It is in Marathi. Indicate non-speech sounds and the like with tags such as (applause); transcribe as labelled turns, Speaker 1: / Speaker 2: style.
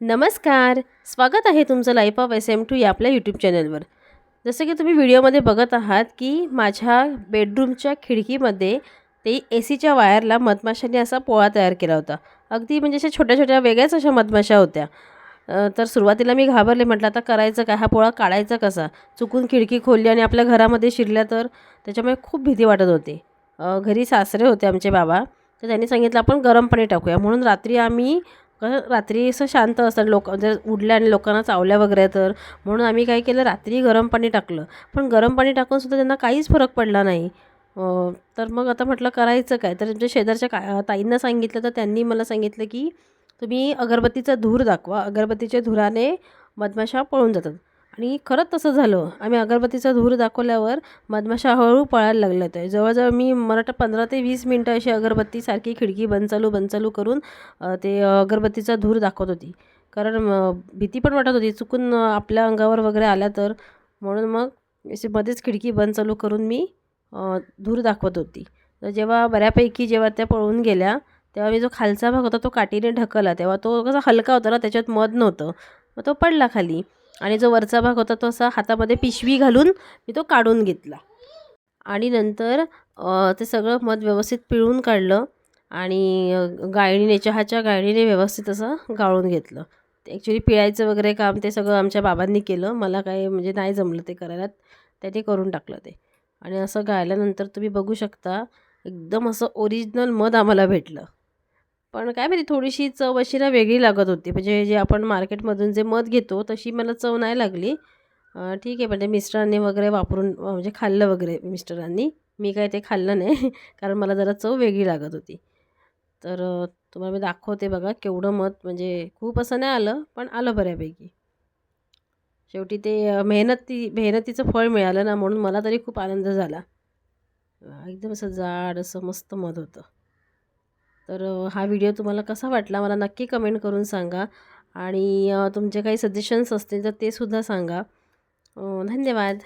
Speaker 1: नमस्कार. स्वागत आहे तुमचं life of S M two या आपल्या यूट्यूब चॅनलवर जसं की तुम्ही व्हिडिओमध्ये बघत आहात की माझ्या बेडरूमच्या खिडकीमध्ये ते ए सीच्या वायरला मधमाशांनी असा पोळा तयार केला होता. अगदी म्हणजे अशा छोट्या छोट्या वेगळ्याच अशा मधमाशा होत्या. तर सुरुवातीला मी घाबरले म्हटलं आता करायचं काय? हा पोळा काढायचा कसा? चुकून खिडकी खोलली आणि आपल्या घरामध्ये शिरल्या तर? त्याच्यामुळे खूप भीती वाटत होती. घरी सासरे होते आमचे बाबा. तर त्यांनी सांगितलं आपण गरम पाणी टाकूया. म्हणून रात्री आम्ही कसं रात्री असं शांत असतं लोक जर उडल्या आणि लोकांना चावल्या वगैरे तर. म्हणून आम्ही काय केलं रात्री गरम पाणी टाकलं. पण गरम पाणी टाकूनसुद्धा त्यांना काहीच फरक पडला नाही. तर मग आता म्हटलं करायचं काय? तर त्यांच्या शेजारच्या का ताईंना सांगितलं. तर त्यांनी मला सांगितलं की तुम्ही अगरबत्तीचा धूर दाखवा. अगरबत्तीच्या धुराने मधमाशा पळून जातात. आणि खरंच तसं झालं. आम्ही अगरबत्तीचा धूर दाखवल्यावर मधमाशा हळूहळू पळायला लागल्या होत्या. जवळजवळ मी मला पंधरा ते वीस मिनटं अशी अगरबत्ती सारखी खिडकी बंद चालू बंद चालू करून ते अगरबत्तीचा धूर दाखवत होती. कारण भीती पण वाटत होती. चुकून आपल्या अंगावर वगैरे आल्या तर. म्हणून मग अशी मध्येच खिडकी बंद चालू करून मी धूर दाखवत होती. तर जेव्हा बऱ्यापैकी जेव्हा त्या पळून गेल्या तेव्हा मी जो खालचा भाग होता तो काठीने ढकलला. तेव्हा तो कसा हलका होता ना त्याच्यात मध नव्हतं. मग तो पडला खाली. आणि जो वरचा भाग होता तो असा हातामध्ये पिशवी घालून मी तो काढून घेतला. आणि नंतर ते सगळं मध व्यवस्थित पिळून काढलं आणि अ, गाळणीने चहाच्या गाळणीने व्यवस्थित असं गाळून घेतलं. ते ॲक्च्युली पिळायचं वगैरे काम ते सगळं आमच्या बाबांनी केलं. मला काय म्हणजे नाही जमलं ते करायला. त्यांनी करून टाकलं ते. आणि असं गाळल्यानंतर तुम्ही बघू शकता एकदम असं ओरिजिनल मध आम्हाला भेटलं. पण काय माहिती थोडीशी चव अशी ना वेगळी लागत होती. म्हणजे जे आपण मार्केटमधून जे मध घेतो तशी मला चव नाही लागली. ठीक आहे म्हणजे मिस्टरांनी वगैरे वापरून म्हणजे खाल्लं वगैरे मिस्टरांनी. मी काय ते खाल्लं नाही (laughs) कारण मला जरा चव वेगळी लागत होती. तर तुम्हाला मी दाखवते बघा केवढं मध म्हणजे खूप असं नाही आलं पण आलं बऱ्यापैकी. शेवटी ते मेहनती मेहनतीचं फळ मिळालं ना म्हणून मला तरी खूप आनंद झाला. एकदम असं जाड असं मस्त मध होतं. तर हा व्हिडिओ तुम्हाला कसा वाटला मला नक्की कमेंट करून सांगा आणि तुमचे काही सजेशन्स असतील तर ते सुद्धा सांगा. धन्यवाद.